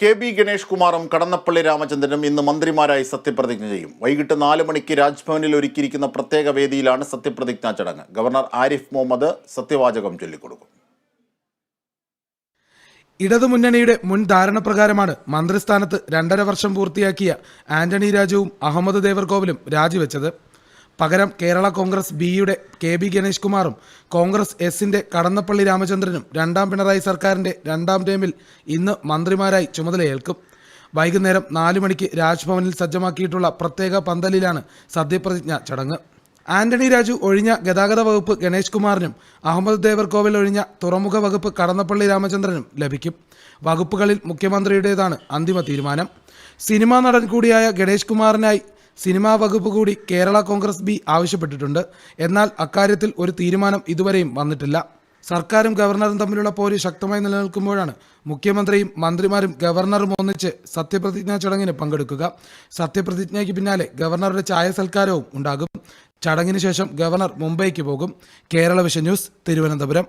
K B Ganesh കുമാറും കടന്നപ്പള്ളി രാമചന്ദ്രനും ഇന്ന് മന്ത്രിമാരായി സത്യപ്രതിജ്ഞ ചെയ്യും. വൈകിട്ട് നാല് മണിക്ക് രാജ്ഭവനിൽ ഒരുക്കിയിരിക്കുന്ന പ്രത്യേക വേദിയിലാണ് സത്യപ്രതിജ്ഞാ ചടങ്ങ്. ഗവർണർ ആരിഫ് മുഹമ്മദ് സത്യവാചകം ചൊല്ലിക്കൊടുക്കും. ഇടതുമുന്നണിയുടെ മുൻ ധാരണ പ്രകാരമാണ് മന്ത്രിസ്ഥാനത്ത് രണ്ടര വർഷം പൂർത്തിയാക്കിയ ആന്റണി രാജുവും അഹമ്മദ് ദേവർകോവിലും രാജിവെച്ചത്. പകരം കേരള കോൺഗ്രസ് ബിയുടെ കെ ബി ഗണേഷ് കുമാറും കോൺഗ്രസ് എസിന്റെ കടന്നപ്പള്ളി രാമചന്ദ്രനും രണ്ടാം പിണറായി സർക്കാരിന്റെ രണ്ടാം ടേമിൽ ഇന്ന് മന്ത്രിമാരായി ചുമതലയേൽക്കും. വൈകുന്നേരം നാലു മണിക്ക് രാജ്ഭവനിൽ സജ്ജമാക്കിയിട്ടുള്ള പ്രത്യേക പന്തലിലാണ് സത്യപ്രതിജ്ഞ ചടങ്ങ്. ആന്റണി രാജു ഒഴിഞ്ഞ ഗതാഗത വകുപ്പ് ഗണേഷ് കുമാറിനും അഹമ്മദ് ദേവർകോവിൽ ഒഴിഞ്ഞ തുറമുഖ വകുപ്പ് കടന്നപ്പള്ളി രാമചന്ദ്രനും ലഭിക്കും. വകുപ്പുകളിൽ മുഖ്യമന്ത്രിയുടേതാണ് അന്തിമ തീരുമാനം. സിനിമാ നടൻ കൂടിയായ ഗണേഷ് കുമാറിനായി സിനിമാ വകുപ്പ് കൂടി കേരള കോൺഗ്രസ് ബി ആവശ്യപ്പെട്ടിട്ടുണ്ട്. എന്നാൽ അക്കാര്യത്തിൽ ഒരു തീരുമാനം ഇതുവരെയും വന്നിട്ടില്ല. സർക്കാരും ഗവർണറും തമ്മിലുള്ള പോര് ശക്തമായി നിലനിൽക്കുമ്പോഴാണ് മുഖ്യമന്ത്രിയും മന്ത്രിമാരും ഗവർണറും ഒന്നിച്ച് സത്യപ്രതിജ്ഞാ ചടങ്ങിന് പങ്കെടുക്കുക. സത്യപ്രതിജ്ഞയ്ക്ക് പിന്നാലെ ഗവർണറുടെ ചായ സൽക്കാരവും ഉണ്ടാകും. ചടങ്ങിന് ശേഷം ഗവർണർ മുംബൈക്ക് പോകും. Kerala vision news Thiruvananthapuram.